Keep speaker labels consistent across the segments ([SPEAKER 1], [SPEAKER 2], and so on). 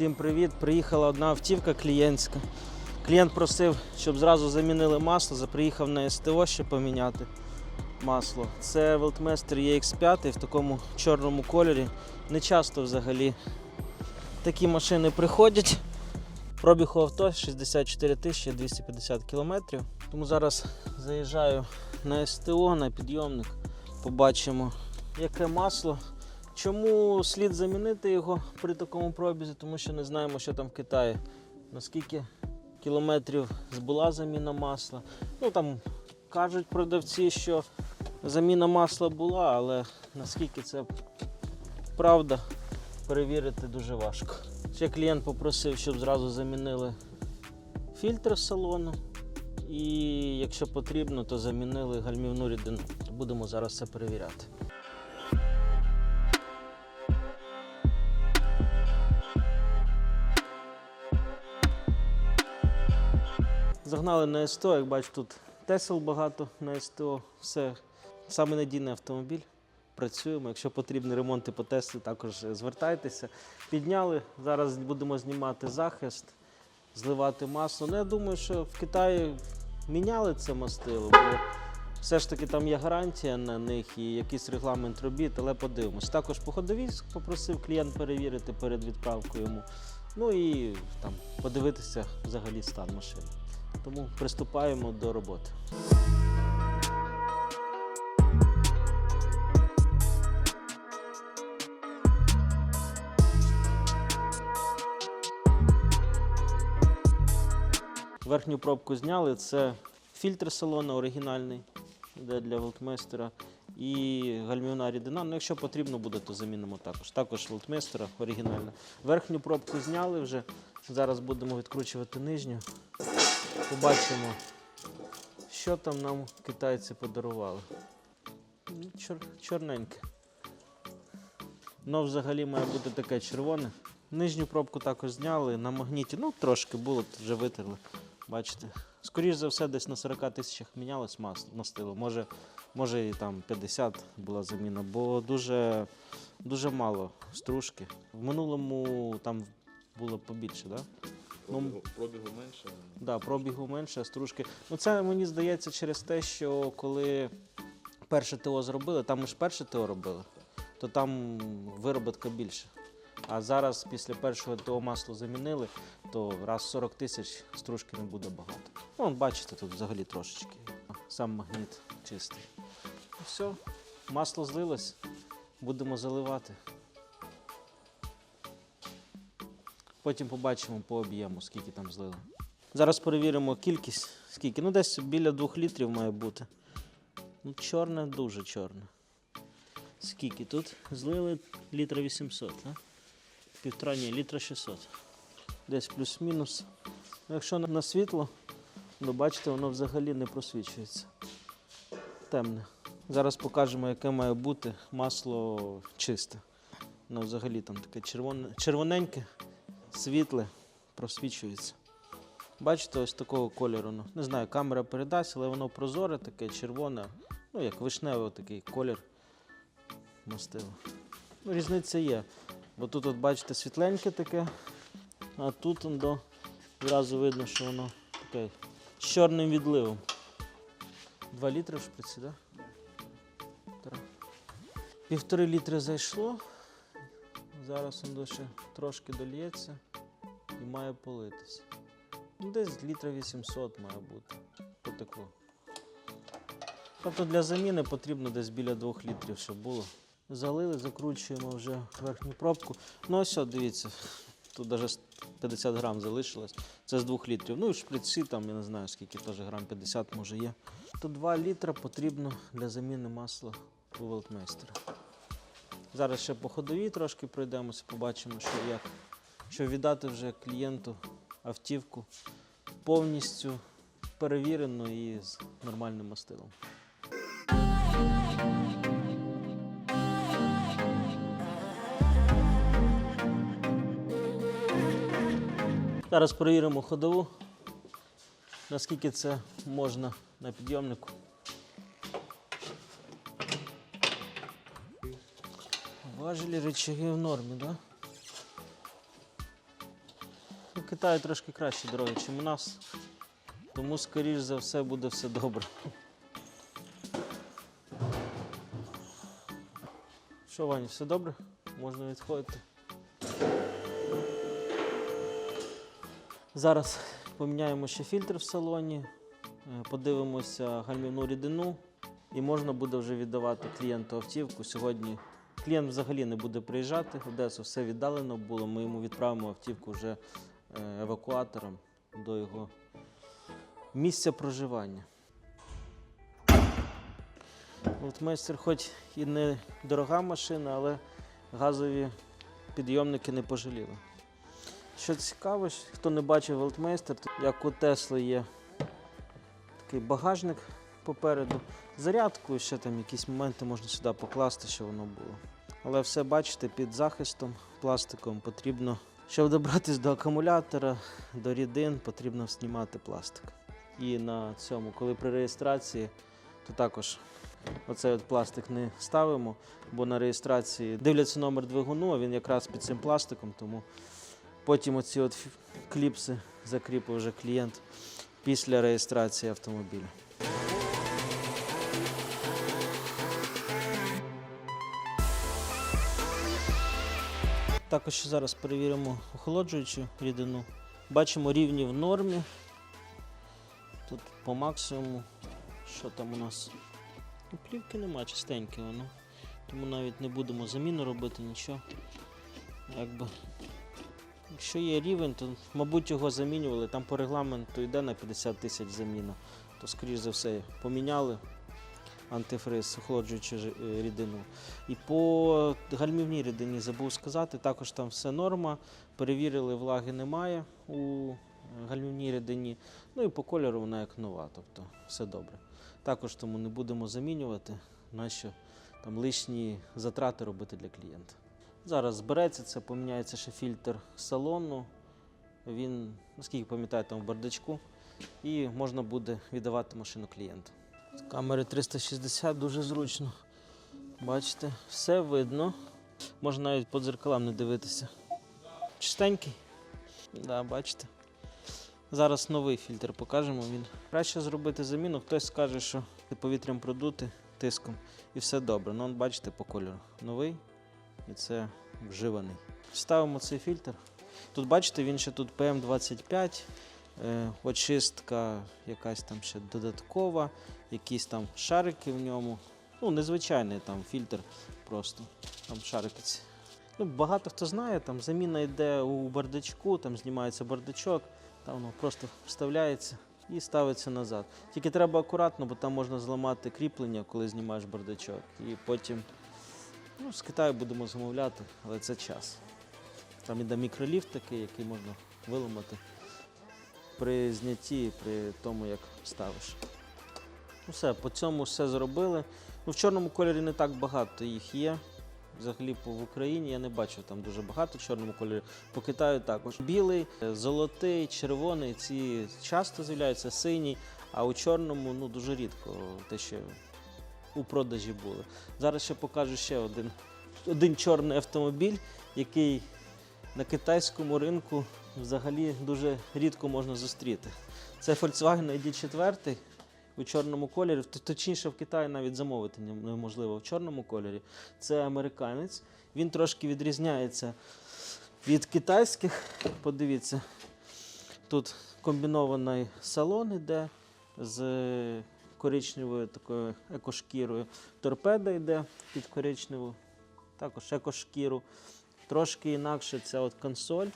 [SPEAKER 1] Всім привіт! Приїхала одна автівка клієнтська. Клієнт просив, щоб зразу замінили масло, приїхав на СТО ще поміняти масло. Це Weltmeister EX5 в такому чорному кольорі. Не часто взагалі такі машини приходять. Пробіг у авто 64 тисячі 250 кілометрів. Тому зараз заїжджаю на СТО, на підйомник. Побачимо, яке масло. Чому слід замінити його при такому пробізі? Тому що не знаємо, що там в Китаї. Наскільки кілометрів була заміна масла. Ну там кажуть продавці, що заміна масла була, але наскільки це правда, перевірити дуже важко. Ще клієнт попросив, щоб зразу замінили фільтр салону. І якщо потрібно, то замінили гальмівну рідину. Будемо зараз це перевіряти. Загнали на СТО, як бачите, тут Тесел багато на СТО. Все саме надійний автомобіль. Працюємо. Якщо потрібні ремонти по Теслі, також звертайтеся. Підняли. Зараз будемо знімати захист, зливати масло. Ну, я думаю, що в Китаї міняли це мастило, бо все ж таки там є гарантія на них і якийсь регламент робіт, але подивимось. Також по ходовій попросив клієнт перевірити перед відправкою йому. Ну і там подивитися взагалі стан машини. Тому приступаємо до роботи. Верхню пробку зняли. Це фільтр салону оригінальний, де для волтмейстера. І гальмівна рідина. Ну, якщо потрібно буде, то замінимо також. Також волтмейстера оригінальна. Верхню пробку зняли вже. Зараз будемо відкручувати нижню. Побачимо, що там нам китайці подарували. Чор, чорненьке. Воно взагалі має бути таке червоне. Нижню пробку також зняли на магніті. Ну, трошки було, вже витерли. Бачите. Скоріше за все, десь на 40 тисячах мінялось мастило. Може, може і там 50 була заміна, бо дуже, дуже мало стружки. В минулому там було побільше? Да? Ну,
[SPEAKER 2] Пробігу, пробігу менше.
[SPEAKER 1] Да, пробігу менше, а стружки. Ну це мені здається через те, що коли перше ТО зробили, там ми ж перше ТО робили, то там вироботка більше. А зараз після першого ТО масло замінили, то раз 40 тисяч стружки не буде багато. Ну, бачите, тут взагалі трошечки. Сам магніт чистий. Все, масло злилось, будемо заливати. Потім побачимо по об'єму, скільки там злили. Зараз перевіримо кількість, скільки. Ну, десь біля 2 літрів має бути. Ну, чорне, дуже чорне. Скільки тут? Злили літра 800, а? Півтора, ні, літра 600. Десь плюс-мінус. Ну, якщо на- світло, то бачите, воно взагалі не просвічується. Темне. Зараз покажемо, яке має бути масло чисте. Воно взагалі там таке червоне, червоненьке, світле, просвічується. Бачите, ось такого кольору. Ну, не знаю, камера передасть, але воно прозоре, таке червоне, ну як вишневий такий колір мастило. Ну, різниця є. Бо тут, от, бачите, світленьке таке, а тут до, зразу видно, що воно таке з чорним відливом. Два літри в шприці, так? Півтори літри зайшло. Зараз он ще трошки дольється і має политися. Ну, десь літра 800 має бути. Потекло. Тобто для заміни потрібно десь біля 2 літрів, щоб було. Залили, закручуємо вже верхню пробку. Ну ось, от, дивіться, тут навіть 50 грам залишилось. Це з 2 літрів. Ну і шприці там, я не знаю скільки, теж грам 50 може є. То 2 літра потрібно для заміни масла у Велтмейстера. Зараз ще по ходовій трошки пройдемося, побачимо, що як. Що віддати вже клієнту автівку повністю перевірену і з нормальним мастилом. Зараз перевіримо ходову, наскільки це можна на підйомнику. Важелі речаги в нормі? Да? Китаї трошки кращі дороги, ніж у нас. Тому, скоріш за все, буде все добре. Що, Ваня, все добре? Можна відходити. Зараз поміняємо ще фільтр в салоні, е, подивимося гальмівну рідину і можна буде вже віддавати клієнту автівку. Сьогодні клієнт взагалі не буде приїжджати в Одесу, все віддалено було. Ми йому відправимо автівку вже е, евакуатором до його місця проживання. От майстер, хоч і не дорога машина, але газові підйомники не пожаліли. Що цікаво, хто не бачив Велтмейстер, як у Тесли є такий багажник попереду, зарядку, ще там якісь моменти можна сюди покласти, щоб воно було. Але все бачите, під захистом пластиком потрібно, щоб добратися до акумулятора, до рідин, потрібно знімати пластик. І на цьому, коли при реєстрації, то також оцей от пластик не ставимо, бо на реєстрації дивляться номер двигуну, а він якраз під цим пластиком, тому потім оці от кліпси закріпив вже клієнт після реєстрації автомобіля. Також зараз перевіримо охолоджуючу рідину. Бачимо рівні в нормі. Тут по максимуму. Що там у нас? Ну, плівки нема, чистеньке воно. Тому навіть не будемо заміну робити нічого. Якби. Якщо є рівень, то, мабуть, його замінювали. Там по регламенту йде на 50 тисяч заміна. То, скоріш за все, поміняли антифриз, охолоджуючу е, рідину. І по гальмівній рідині забув сказати, також там все норма. Перевірили, влаги немає у е, гальмівній рідині. Ну і по кольору вона як нова, тобто все добре. Також тому не будемо замінювати, нащо там лишні затрати робити для клієнта. Зараз збереться це, поміняється ще фільтр салону. Він, наскільки пам'ятаю, там в бардачку. І можна буде віддавати машину клієнту. З камери 360 дуже зручно. Бачите, все видно. Можна навіть по дзеркалам не дивитися. Чистенький. Да, бачите. Зараз новий фільтр покажемо. Він краще зробити заміну. Хтось скаже, що повітрям продути тиском і все добре. Ну, бачите, по кольору. Новий і це вживаний. Ставимо цей фільтр. Тут бачите, він ще тут PM25, е, очистка якась там ще додаткова, якісь там шарики в ньому. Ну, незвичайний там фільтр просто. Там шарики. ці. Ну, багато хто знає, там заміна йде у бардачку, там знімається бардачок, там воно просто вставляється і ставиться назад. Тільки треба акуратно, бо там можна зламати кріплення, коли знімаєш бардачок. І потім ну, з Китаю будемо замовляти, але це час. Там іде мікроліфт такий, який можна виламати при знятті, при тому, як ставиш. Ну все, по цьому все зробили. Ну, в чорному кольорі не так багато їх є. Взагалі в Україні я не бачу там дуже багато в чорному кольорі. По Китаю також. Білий, е, золотий, червоний, ці часто з'являються синій, а у чорному ну, дуже рідко те, що у продажі було. Зараз ще покажу ще один, один чорний автомобіль, який на китайському ринку взагалі дуже рідко можна зустріти. Це Volkswagen ID4 у чорному кольорі. Точніше, в Китаї навіть замовити не- неможливо в чорному кольорі. Це американець. Він трошки відрізняється від китайських. Подивіться, тут комбінований салон іде з коричневою такою екошкірою. Торпеда йде під коричневу, також екошкіру. Трошки інакше ця от консоль.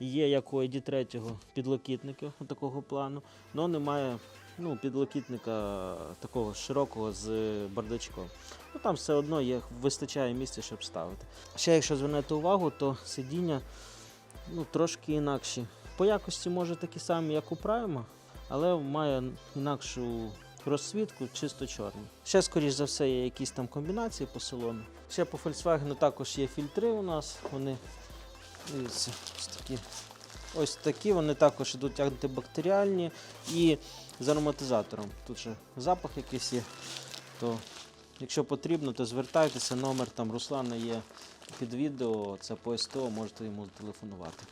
[SPEAKER 1] Є як у ID3 підлокітники такого плану, але немає ну, підлокітника такого широкого з бардачком. Ну, там все одно є, вистачає місця, щоб ставити. Ще якщо звернете увагу, то сидіння ну, трошки інакші. По якості може такі самі, як у Prime, але має інакшу розсвітку, чисто чорну. Ще, скоріш за все, є якісь там комбінації по салону. Ще по Volkswagen також є фільтри у нас. Вони дивіться, ось такі. Ось такі, вони також йдуть антибактеріальні і з ароматизатором. Тут же запах якийсь є. То, якщо потрібно, то звертайтеся, номер там Руслана є під відео, це по СТО, можете йому телефонувати.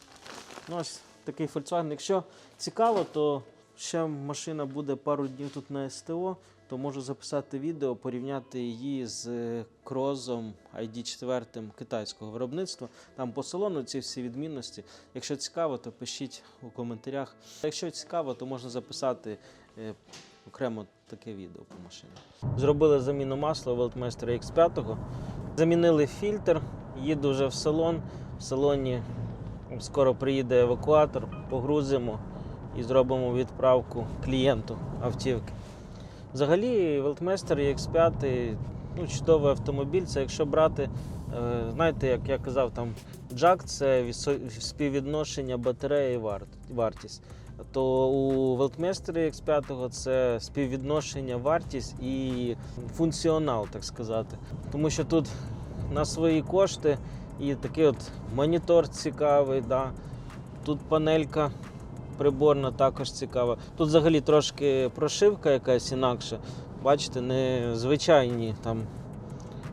[SPEAKER 1] Ну, ось такий Volkswagen. Якщо цікаво, то ще машина буде пару днів тут на СТО, то можу записати відео, порівняти її з е, крозом ID4 китайського виробництва. Там по салону ці всі відмінності. Якщо цікаво, то пишіть у коментарях. Якщо цікаво, то можна записати е, окремо таке відео по машині. Зробили заміну масла Weltmeister X5. Замінили фільтр, їду вже в салон. В салоні скоро приїде евакуатор, погрузимо і зробимо відправку клієнту автівки. Взагалі, Weltmeister X5 ну, чудовий автомобіль. Це якщо брати, е, знаєте, як я казав, там джак це співвідношення батареї і вартість. То у Weltmeister X5 це співвідношення вартість і функціонал, так сказати. Тому що тут на свої кошти і такий от монітор цікавий. Да. Тут панелька приборна також цікава. Тут взагалі трошки прошивка якась інакша. Бачите, не звичайні там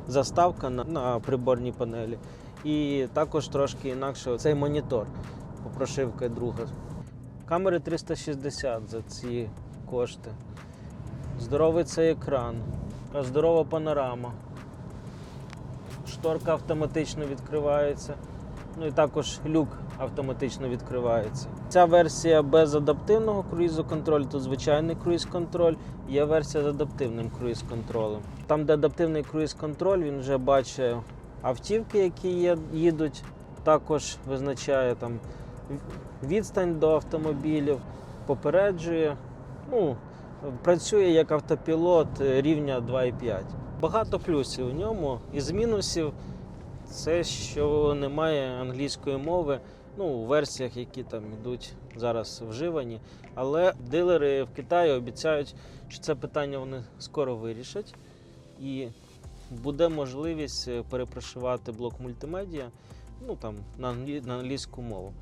[SPEAKER 1] заставка на, на приборній панелі. І також трошки інакше цей монітор. Прошивка друга. Камери 360 за ці кошти. Здоровий цей екран. Здорова панорама. Шторка автоматично відкривається. Ну і також люк автоматично відкривається. Ця версія без адаптивного круїзу контролю, тут звичайний круїз контроль, є версія з адаптивним круїз контролем. Там, де адаптивний круїз контроль, він вже бачить автівки, які їдуть, також визначає там відстань до автомобілів, попереджує. Ну, працює як автопілот рівня 2,5. Багато плюсів у ньому. Із мінусів це, що немає англійської мови. Ну, у версіях, які там йдуть зараз вживані. Але дилери в Китаї обіцяють, що це питання вони скоро вирішать. І буде можливість е, перепрошивати блок мультимедіа ну, там, на, англі... на англійську мову.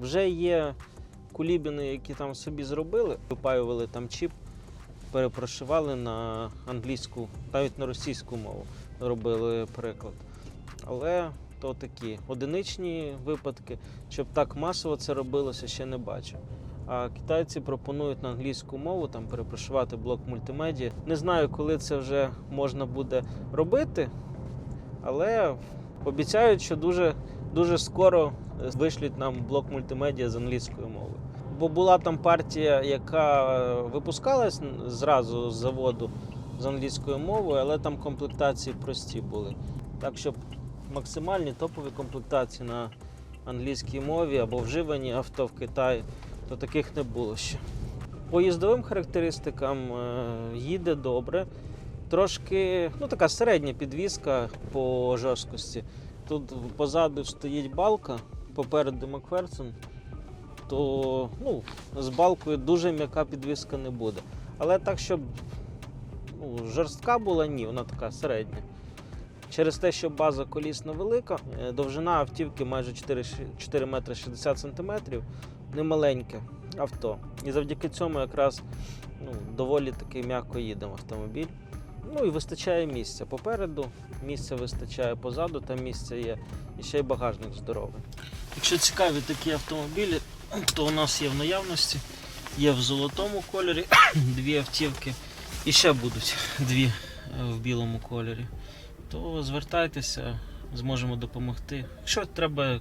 [SPEAKER 1] Вже є кулібіни, які там собі зробили, випаювали там чіп, перепрошивали на англійську, навіть на російську мову робили переклад. Але то такі одиничні випадки, щоб так масово це робилося, ще не бачив. А китайці пропонують на англійську мову там перепрошувати блок мультимедіа. Не знаю, коли це вже можна буде робити, але обіцяють, що дуже, дуже скоро вишлють нам блок мультимедіа з англійською мовою. Бо була там партія, яка е, випускалась зразу з заводу з англійською мовою, але там комплектації прості були. Так, щоб максимальні топові комплектації на англійській мові або вживані авто в Китаї, то таких не було ще. По їздовим характеристикам е, їде добре. Трошки ну, така середня підвізка по жорсткості. Тут позаду стоїть балка, попереду Макферсон, то ну, з балкою дуже м'яка підвізка не буде. Але так, щоб ну, жорстка була, ні, вона така середня. Через те, що база колісна велика, е, довжина автівки майже 4, 4 метри 60 сантиметрів, немаленьке авто. І завдяки цьому якраз ну, доволі таки м'яко їдемо автомобіль. Ну і вистачає місця попереду, місця вистачає позаду, там місце є. І ще й багажник здоровий. Якщо цікаві такі автомобілі, то у нас є в наявності. Є в золотому кольорі дві автівки. І ще будуть дві е, в білому кольорі. То звертайтеся, зможемо допомогти. Якщо треба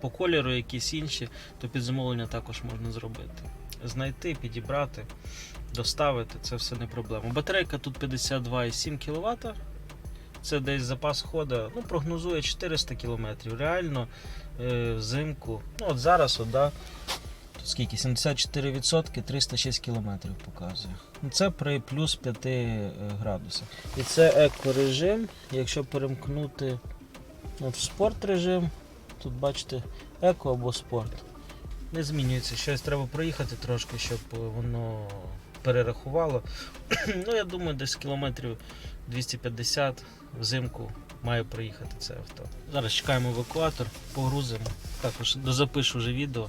[SPEAKER 1] по кольору якісь інші, то під замовлення також можна зробити. Знайти, підібрати, доставити це все не проблема. Батарейка тут 52,7 кВт. Це десь запас ходу, ну, прогнозує 400 км. Реально е, взимку. Ну, от зараз, от, да, тут скільки? 74% 306 км показує. Ну, Це при плюс 5 е, градусах. І це екорежим. Якщо перемкнути в спорт режим, тут бачите еко або спорт. Не змінюється. Щось треба проїхати трошки, щоб е, воно перерахувало. ну, я думаю, десь кілометрів 250 взимку має проїхати це авто. Зараз чекаємо евакуатор, погрузимо. Також дозапишу вже відео.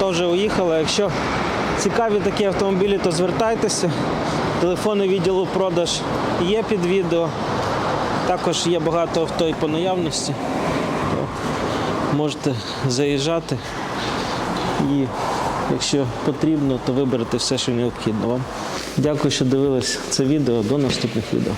[SPEAKER 1] Авто вже уїхало. Якщо цікаві такі автомобілі, то звертайтеся. Телефони відділу продаж є під відео. Також є багато авто і по наявності. То Можете заїжджати і якщо потрібно, то виберете все, що необхідно вам. Дякую, що дивились це відео. До наступних відео.